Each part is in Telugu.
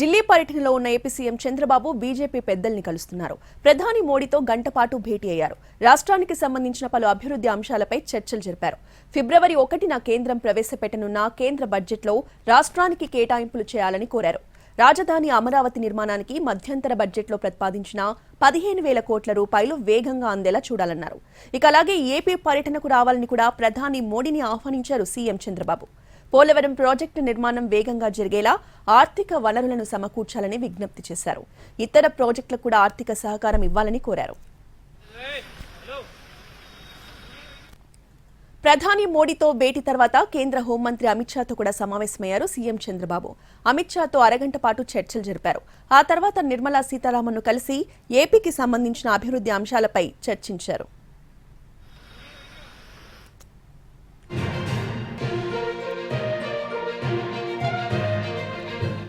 ఢిల్లీ పర్యటనలో ఉన్న ఏపీ సీఎం చంద్రబాబు బీజేపీ పెద్దల్ని కలుస్తున్నారు. ప్రధాని మోడీతో గంటపాటు భేటీ అయ్యారు. రాష్ట్రానికి సంబంధించిన పలు అభివృద్ధి అంశాలపై చర్చలు జరిపారు. ఫిబ్రవరి ఒకటిన కేంద్రం ప్రవేశపెట్టనున్న కేంద్ర బడ్జెట్లో రాష్ట్రానికి కేటాయింపులు చేయాలని కోరారు. రాజధాని అమరావతి నిర్మాణానికి మధ్యంతర బడ్జెట్లో ప్రతిపాదించిన పదిహేను వేల కోట్ల రూపాయలు వేగంగా అందేలా చూడాలన్నారు. ఇక అలాగే ఏపీ పర్యటనకు రావాలని కూడా ప్రధాని మోడీని ఆహ్వానించారు సీఎం చంద్రబాబు. పోలవరం ప్రాజెక్టు నిర్మాణం వేగంగా జరిగేలా ఆర్థిక వనరులను సమకూర్చాలని విజ్ఞప్తి చేశారు. ఇతర ప్రాజెక్టులకు కూడా ఆర్థిక సహకారం ఇవ్వాలని కోరారు. ప్రధాని మోడీతో భేటీ తర్వాత కేంద్ర హోంమంత్రి అమిత్ షాతో కూడా సమావేశమయ్యారు సీఎం చంద్రబాబు. అమిత్ షాతో అరగంట పాటు చర్చలు జరిపారు. ఆ తర్వాత నిర్మలా సీతారామన్ను కలిసి ఏపీకి సంబంధించిన అభివృద్ధి అంశాలపై చర్చించారు.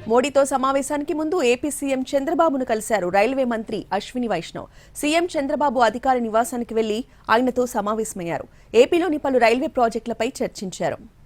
మోడీతో సమావేశానికి ముందు ఏపీ సీఎం చంద్రబాబును కలిశారు రైల్వే మంత్రి అశ్విని వైష్ణవ్. సీఎం చంద్రబాబు అధికారి నివాసానికి వెళ్ళి ఆయనతో సమావేశమయ్యారు. ఏపీలోని పలు రైల్వే ప్రాజెక్టులపై చర్చించారు.